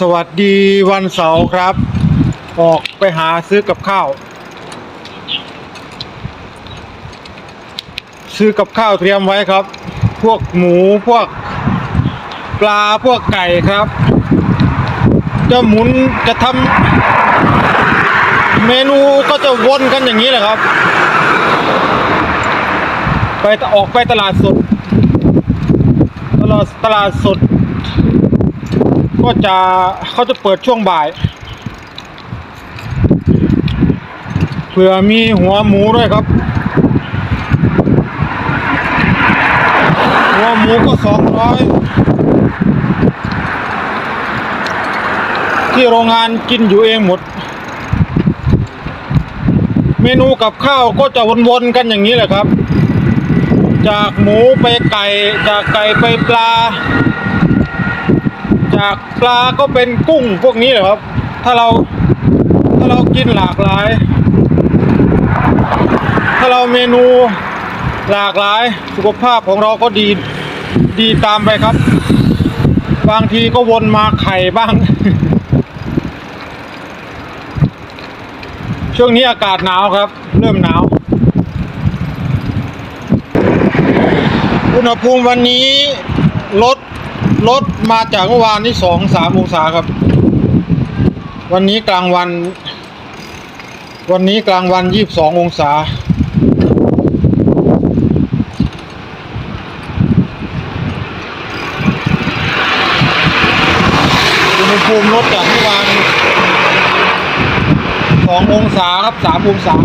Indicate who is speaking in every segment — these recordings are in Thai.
Speaker 1: สวัสดีวันเสาร์ครับ ออกไปหาซื้อกับข้าว ซื้อกับข้าวเตรียมไว้ครับ พวกหมูพวกปลาพวกไก่ครับ จะหมุนจะทำเมนูก็จะวนกันอย่างนี้แหละครับ ไปออกไปตลาดสด ตลาดตลาดสด ก็จะเขาจะเปิดช่วงบ่ายเผื่อมีหัวหมูด้วยครับ หัวหมูก็สองร้อยที่โรงงานกินอยู่เองหมด เมนูกับข้าวก็จะวนๆกันอย่างนี้แหละครับ จากหมูไปไก่ จากไก่ไปปลา จากปลาก็เป็นกุ้งพวกนี้แหละครับ ถ้าเราถ้าเรากินหลากหลาย ถ้าเราเมนูหลากหลายสุขภาพของเราก็ดีดีตามไปครับ บางทีก็วนมาไข่บ้าง ช่วงนี้อากาศหนาวครับ เริ่มหนาว อุณหภูมิวันนี้ลด ลดมาจากเมื่อวานนี้สองสามองศาครับ วันนี้กลางวัน วันนี้กลางวันยี่บสององศา อุณหภูมิลดจากเมื่อวานสององศาครับสามองศา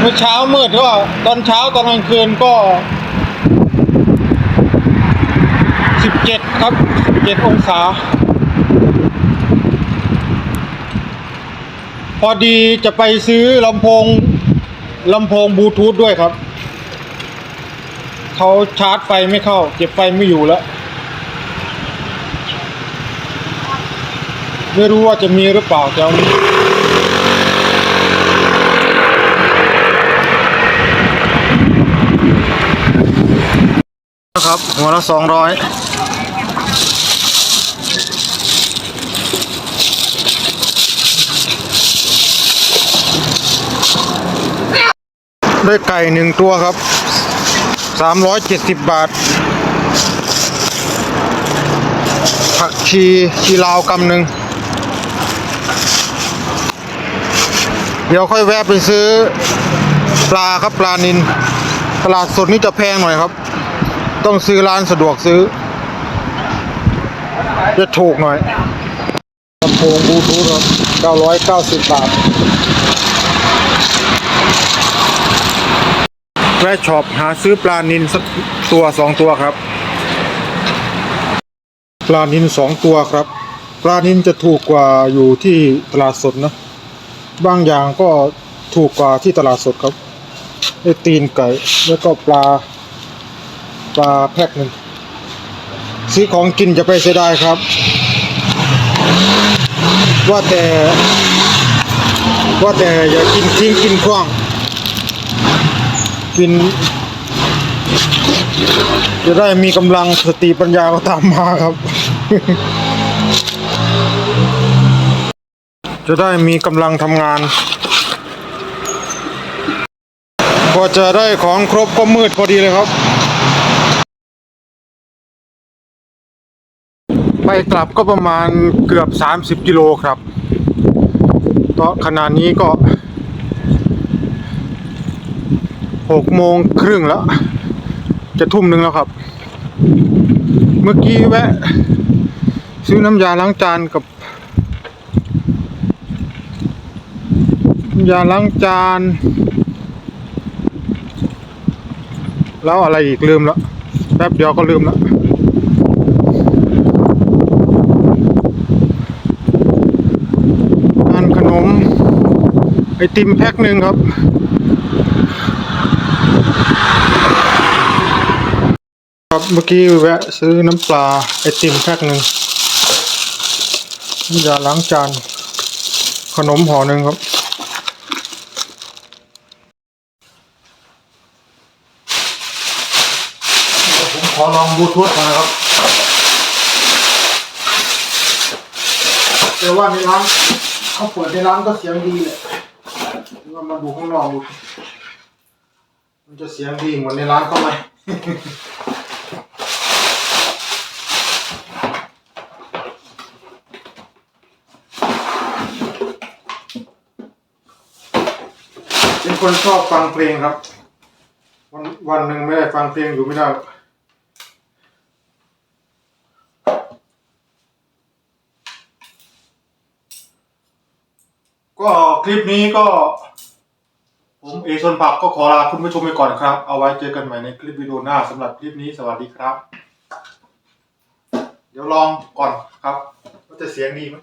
Speaker 1: เมื่อเช้ามืดก็ตอนเช้าตอนกลางคืนก็สิบ เจ็ดครับเจ็ดองศา พอดีจะไปซื้อลำโพงลำโพงบลูทูธด้วยครับ เขาชาร์จไฟไม่เข้า เก็บไฟไม่อยู่แล้ว ไม่รู้ว่าจะมีหรือเปล่าแถวนี้ ครับ หัวละสองร้อยได้ไก่หนึ่งตัวครับสามร้อยเจ็ดสิบบาท ผักชีชีลาวกำหนึ่งเดี๋ยวค่อยแวะไปซื้อปลาครับปลานินตลาดสดนี่จะแพงหน่อยครับ ต้องซื้อร้านสะดวกซื้อ จะถูกหน่อยลำโพงบลูทูธครับ990 บาทแวะช็อปหาซื้อปลานินสักตัวสองตัวครับ ปลานินสองตัวครับ ปลานินจะถูกกว่าอยู่ที่ตลาดสดนะ บางอย่างก็ถูกกว่าที่ตลาดสดครับไอตีนไก่แล้วก็ปลา ปลาแพ็คหนึ่งซื้อของกินจะไปเสียดายครับ ว่าแต่ ว่าแต่อย่ากินทิ้งกินขว้างกิน จะได้มีกำลังสติปัญญาก็ตามมาครับ จะได้มีกำลังทำงานพอจะได้ของครบก็มืดพอดีเลยครับ ไปกลับก็ประมาณเกือบ 30 กิโลครับตอนขณะนี้ก็6โมงครึ่งแล้ว จะทุ่มหนึ่งแล้วครับ เมื่อกี้แวะ ซื้อน้ำยาล้างจานกับยาล้างจาน แล้วอะไรอีกลืมแล้วแป๊บเดียวก็ลืมแล้ว งานขน ม ไอติมแพ็คหนึ่งครับ ครับเมื่อกี้แวะซื้อน้ำปลาไอติมแพ็คหนึ่งน้ำยาล้างจาน ขนมห่อหนึ่งครับผมขอลองบลูทูธก่อนะครับแต่ว่าในร้าน เขาเปิดในร้านก็เสียงดีแหละว่ามาดูข้างนอกดูมันจะเสียงดีเหมือนในร้านเขาไหมเป็นคนชอบฟังเพลงครับ วันวันหนึ่งไม่ได้ฟังเพลงอยู่ไม่ได้หรอก ก็คลิปนี้ก็ ผมเอชนผักก็ขอลาคุณผู้ชมไปก่อนครับ เอาไว้เจอกันใหม่ในคลิปวิดีโอหน้าสำหรับคลิปนี้สวัสดีครับ เดี๋ยวลองก่อนครับว่าจะเสียงดีไหม